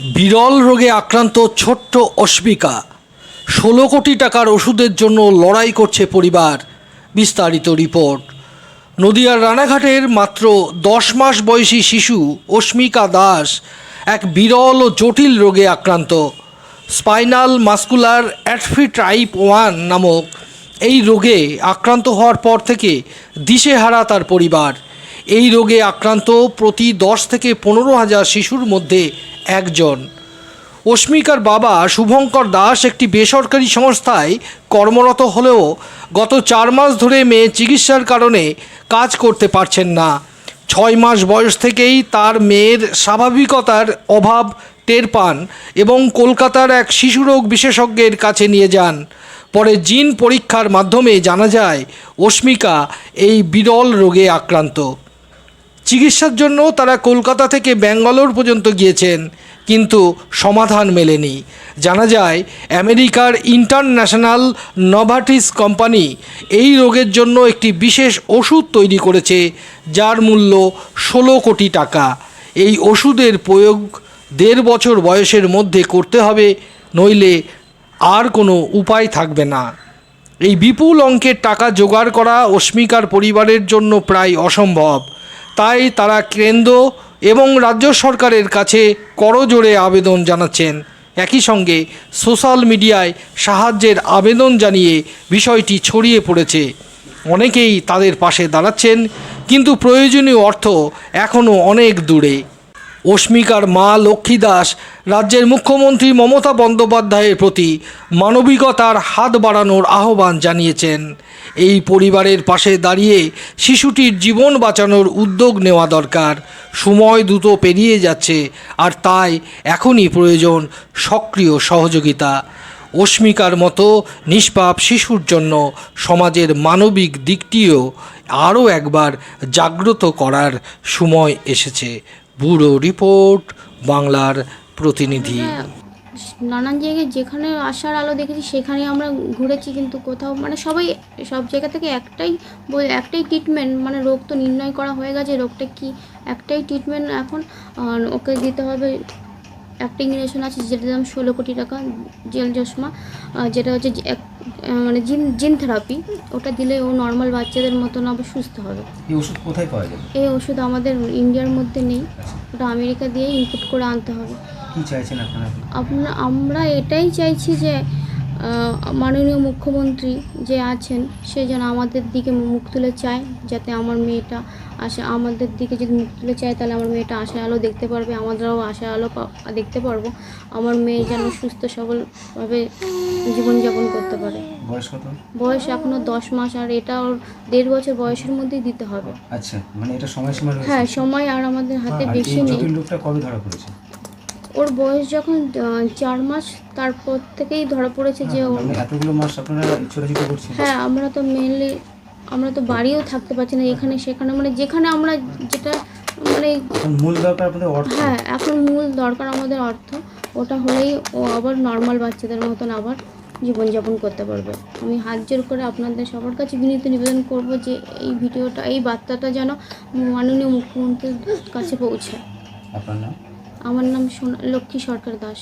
বিরল রোগে আক্রান্ত ছোট্ট অস্মিকা। ষোলো কোটি টাকার ওষুধের জন্য লড়াই করছে পরিবার, বিস্তারিত রিপোর্ট। নদিয়ার রানাঘাটের মাত্র দশ মাস বয়সী শিশু অস্মিকা দাস এক বিরল ও জটিল রোগে আক্রান্ত। Spinal muscular atrophy type one নামক এই রোগে আক্রান্ত হওয়ার পর থেকে দিশেহারা তার পরিবার। এই রোগে আক্রান্ত প্রতি দশ থেকে পনেরো হাজার শিশুর মধ্যে একজন। অস্মিকার বাবা শুভঙ্কর দাস একটি বেসরকারি সংস্থায় কর্মরত হলেও গত চার মাস ধরে মেয়ে চিকিৎসার কারণে কাজ করতে পারছেন না। ছয় মাস বয়স থেকেই তার মেয়ের স্বাভাবিকতার অভাব টের পান এবং কলকাতার এক শিশুরোগ বিশেষজ্ঞের কাছে নিয়ে যান। পরে জিন পরীক্ষার মাধ্যমে জানা যায় অস্মিকা এই বিরল রোগে আক্রান্ত। চিকিৎসার জন্য তারা কলকাতা থেকে ব্যাঙ্গালোর পর্যন্ত গিয়েছেন, কিন্তু সমাধান মেলেনি। জানা যায়, আমেরিকার ইন্টারন্যাশনাল নভাটিস কোম্পানি এই রোগের জন্য একটি বিশেষ ওষুধ তৈরি করেছে, যার মূল্য ষোলো কোটি টাকা। এই ওষুধের প্রয়োগ দেড় বছর বয়সের মধ্যে করতে হবে, নইলে আর কোনো উপায় থাকবে না। এই বিপুল অঙ্কের টাকা জোগাড় করা অস্মিকার পরিবারের জন্য প্রায় অসম্ভব। তাই তারা কেন্দ্র এবং রাজ্য সরকারের কাছে করজোড়ে আবেদন জানাচ্ছেন। একই সঙ্গে সোশ্যাল মিডিয়ায় সাহায্যের আবেদন জানিয়ে বিষয়টি ছড়িয়ে পড়েছে। অনেকেই তাদের পাশে দাঁড়াচ্ছেন, কিন্তু প্রয়োজনীয় অর্থ এখনও অনেক দূরে। অস্মিকার মা লক্ষ্মী দাস রাজ্যের মুখ্যমন্ত্রী মমতা বন্দ্যোপাধ্যায়ের প্রতি মানবিকতার হাত বাড়ানোর আহ্বান জানিয়েছেন। এই পরিবারের পাশে দাঁড়িয়ে শিশুটির জীবন বাঁচানোর উদ্যোগ নেওয়া দরকার। সময় দ্রুত পেরিয়ে যাচ্ছে আর তাই এখনই প্রয়োজন সক্রিয় সহযোগিতা। অস্মিকার মতো নিষ্পাপ শিশুর জন্য সমাজের মানবিক দিকটিও আরও একবার জাগ্রত করার সময় এসেছে। ব্যুরো রিপোর্ট বাংলার প্রতিনিধি। হ্যাঁ, নানান জায়গায় যেখানে আসার আলো দেখেছি সেখানে আমরা ঘুরেছি কিন্তু কোথাও মানে সবাই সব জায়গা থেকে একটাই একটাই ট্রিটমেন্ট মানে রোগ তো নির্ণয় করা হয়ে গেছে রোগটা কি একটাই ট্রিটমেন্ট এখন ওকে দিতে হবে। একটা ইঞ্জেকশন আছে যেটার দাম ষোলো কোটি টাকা জেল চশমা যেটা হচ্ছে মানে জিন জিন থেরাপি ওটা দিলে ও নর্মাল বাচ্চাদের মতন আবার সুস্থ হবে। এই ওষুধ কোথায় পাওয়া যাবে? এই ওষুধ আমাদের ইন্ডিয়ার মধ্যে নেই ওটা আমেরিকা দিয়ে ইনপুট করে আনতে হবে। কি চাইছেন আপনারা? আপনার আমরা এটাই চাইছি যে মাননীয় মুখ্যমন্ত্রী যে আছেন সে যেন আমাদের দিকে মুখ তুলে চায় যাতে আমার মেয়েটা আসে আমাদের দিকে যদি মুখ তুলে চায় তাহলে আমার মেয়েটা আশা আলো দেখতে পারবে আমাদেরও আশা আলো দেখতে পারব। আমার মেয়ে যেন সুস্থ সবলভাবে জীবনযাপন করতে পারে। বয়স কত? বয়স এখনও দশ মাস আর এটা ওর দেড় বছর বয়সের মধ্যেই দিতে হবে। আচ্ছা মানে এটা সময়সীমা হ্যাঁ সময় আর আমাদের হাতে বেশি নেই। রোগটা কবে ধরা পড়েছে? ওর বয়স যখন চার মাস তারপর থেকেই ধরা পড়েছে যে ওর মানে এতগুলো মাস আপনারা ছোটাছুটি করছেন? হ্যাঁ আমরা তো মেনলি আমরা তো বাড়িও থাকতে পারছি না এখানে সেখানে মানে যেখানে আমরা যেটা মানে মূল দরকার আপনাদের অর্থ? হ্যাঁ এখন মূল দরকার আমাদের অর্থ ওটা হলেই ও আবার নর্মাল বাচ্চাদের মতন আবার জীবনযাপন করতে পারবে। আমি হাত জোর করে আপনাদের সবার কাছে বিনীত নিবেদন করব যে এই ভিডিওটা এই বার্তাটা যেন মাননীয় মুখ্যমন্ত্রীর কাছে পৌঁছায় আপনার নাম? আমার নাম সোনা লক্ষ্মী সরকার দাস।